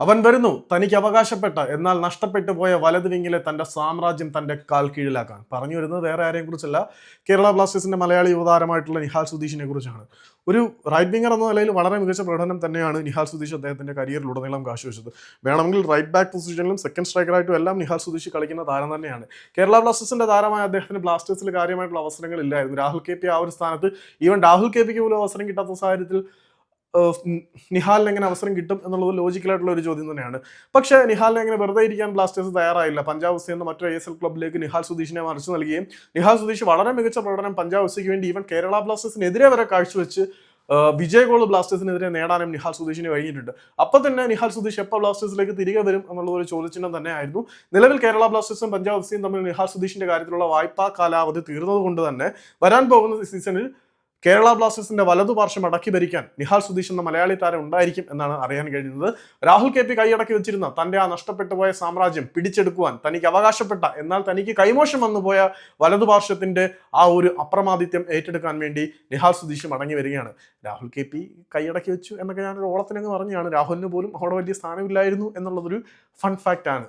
അവൻ വരുന്നു തനിക്ക് അവകാശപ്പെട്ട എന്നാൽ നഷ്ടപ്പെട്ടു പോയ വലത് വിങ്ങിലെ തന്റെ സാമ്രാജ്യം തന്റെ കാൽ കീഴിലാക്കാൻ. പറഞ്ഞു വരുന്നത് വേറെ ആരെയും കുറിച്ചല്ല. കേരള ബ്ലാസ്റ്റേഴ്സിന്റെ മലയാളി യുവതാരമായിട്ടുള്ള നിഹാൽ സുധീഷിനെ കുറിച്ചാണ്. ഒരു റൈറ്റ് വിങ്ങർ എന്ന നിലയിൽ വളരെ മികച്ച പ്രകടനം തന്നെയാണ് നിഹാൽ സുധീഷ് അദ്ദേഹത്തിന്റെ കരിയറിലുടനീളം കാഴ്ചവെച്ചത്. വേണമെങ്കിൽ റൈറ്റ് ബാക്ക് പൊസിഷനിലും സെക്കൻഡ് സ്ട്രൈക്കറായിട്ടും എല്ലാം നിഹാൽ സുധീഷ് കളിക്കുന്ന താരം തന്നെയാണ്. കേരള ബ്ലാസ്റ്റേഴ്സിന്റെ താരമായ അദ്ദേഹത്തിന് ബ്ലാസ്റ്റേഴ്സിൽ കാര്യമായിട്ടുള്ള അവസരങ്ങളില്ലായിരുന്നു. രാഹുൽ കെ പി ആ ഒരു സ്ഥാനത്ത് ഈവൻ രാഹുൽ കെ പിക്ക് പോലും അവസരം കിട്ടാത്ത സാഹചര്യത്തിൽ നിഹാലിന് എങ്ങനെ അവസരം കിട്ടും എന്നുള്ളത് ലോജിക്കലായിട്ടുള്ള ഒരു ചോദ്യം തന്നെയാണ്. പക്ഷേ നിഹാലിനെ എങ്ങനെ വെറുതെ ഇരിക്കാൻ ബ്ലാസ്റ്റേഴ്സ് തയ്യാറായില്ല? പഞ്ചാബ് എഫ് സി എന്ന മറ്റൊരു ഐ എസ് എൽ ക്ലബിലേക്ക് നിഹാൽ സുധീഷിനെ മറിച്ചു നൽകുകയും നിഹാൽ സുധീഷ് വളരെ മികച്ച പ്രകടനം പഞ്ചാബ് എഫ് വേണ്ടി ഈവൻ കേരള ബ്ലാസ്റ്റേഴ്സിനെതിരെ വരെ കാഴ്ചവെച്ച് വിജയ ഗോൾ ബ്ലാസ്റ്റേഴ്സിനെതിരെ നേടാനും നിഹാൽ സുധീഷിന് കഴിഞ്ഞിട്ടുണ്ട്. അപ്പോൾ തന്നെ നിഹാൽ സുധീഷ് എപ്പോൾ ബ്ലാസ്റ്റേഴ്സിലേക്ക് തിരികെ വരും എന്നുള്ള ഒരു തന്നെ ആയിരുന്നു നിലവിൽ കേരള ബ്ലാസ്റ്റേഴ്സും പഞ്ചാബ് എഫ് തമ്മിൽ നിഹാൽ സുധീഷിന്റെ കാര്യത്തിലുള്ള വായ്പാ കാലാവധി തീർന്നതുകൊണ്ട് തന്നെ വരാൻ പോകുന്ന സീസണിൽ കേരള ബ്ലാസ്റ്റേഴ്സിന്റെ വലതുപാർശ്വം അടക്കി ഭരിക്കാൻ നിഹാൽ സുധീഷ് എന്ന മലയാളി താരം ഉണ്ടായിരിക്കും എന്നാണ് അറിയാൻ കഴിയുന്നത്. രാഹുൽ കെ പി കൈയടക്കി വെച്ചിരുന്ന തന്റെ ആ നഷ്ടപ്പെട്ടു പോയ സാമ്രാജ്യം പിടിച്ചെടുക്കുവാൻ തനിക്ക് അവകാശപ്പെട്ട എന്നാൽ തനിക്ക് കൈമോശം വന്നുപോയ വലതുപാർശ്വത്തിന്റെ ആ ഒരു അപ്രമാദിത്യം ഏറ്റെടുക്കാൻ വേണ്ടി നിഹാൽ സുധീഷ് മടങ്ങി വരികയാണ്. രാഹുൽ കെ പി കൈയടക്കി വെച്ചു എന്നൊക്കെ ഞാനൊരു ഓളത്തിനങ്ങ് പറഞ്ഞാണ്. രാഹുലിന് പോലും അവിടെ വലിയ സ്ഥാനമില്ലായിരുന്നു എന്നുള്ളതൊരു ഫൺ ഫാക്റ്റ് ആണ്.